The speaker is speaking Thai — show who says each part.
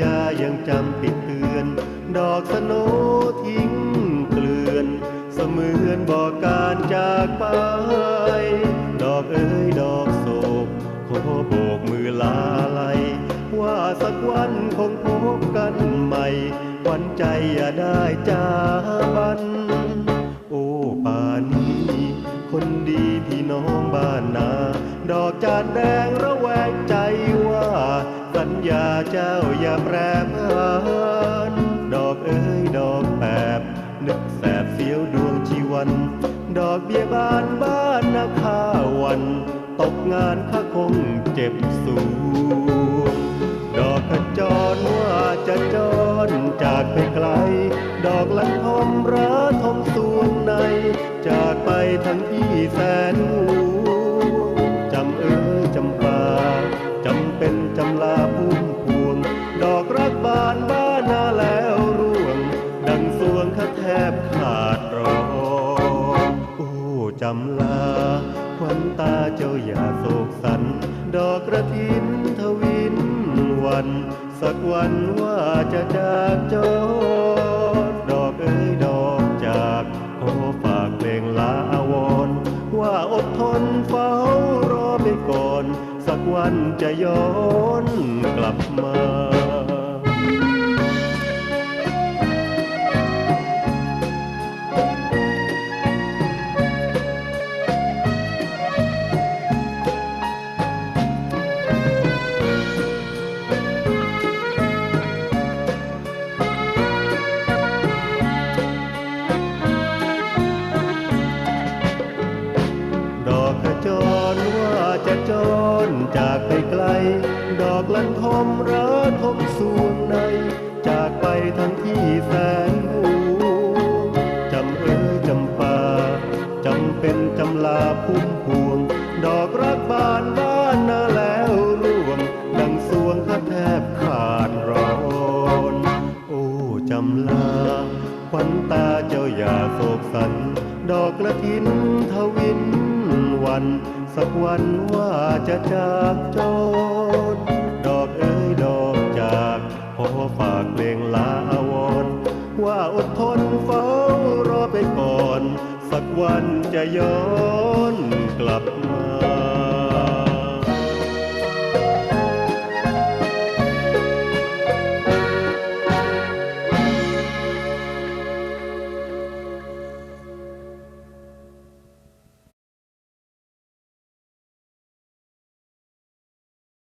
Speaker 1: ญายังจำติดเตือน ดอกสโนทิ้งเกลื่อน เสมือนบอกการจากไป ดอกเอ้ยดอกโศกขอโบกมือลาไลยว่าสักวันคงพบกันใหม่วันใจอย่าได้จากบัน โอ้ป่านี้ คนดีพี่น้องบ้านนา ดอกจานแดงระแวงใจ สัญญาเจ้าอย่าแปรผัน ดอกเอ้ยดอกแปบ นึกแสบเสียวดวงชีวัน ดอกเบี้ยบานบ้านนาคาวัน ตกงานข้าคงเจ็บสวงดอกขจรว่าจะจรจากไปไกล ดอกลันทมรัทมสวงใน จากไปทั้งที่แสนห่ว จำลาควันตาเจ้าอย่าโศกสัน ดอกกระถินทวินวัน สักวันว่าจะจากจรดอกเอ้ยดอกจากขอฝากเพลงลาอาวรว่าอดทนเฝ้ารอไปก่อน สักวันจะย้อนกลับมา จากไปไกล ดอกลันทมรัทมสวงใน จากไปทั้งที่แสนห่วงจำเอ้ยจำปาจำเป็นจำลาพุ่มพวง ดอกรักบานบ้านนาแล้วร่วง ดังสวงข้าแทบขาดร้อนโอ้จำลาควันตาเจ้าอย่าโศกสัน ดอกกระถินทวินัน สักวันว่าจะจากจนดอกเอ้ยดอกจากขอฝากเพลงลาอาวรว่าอดทนเฝ้ารอไปก่อน สักวันจะย้อนกลับมา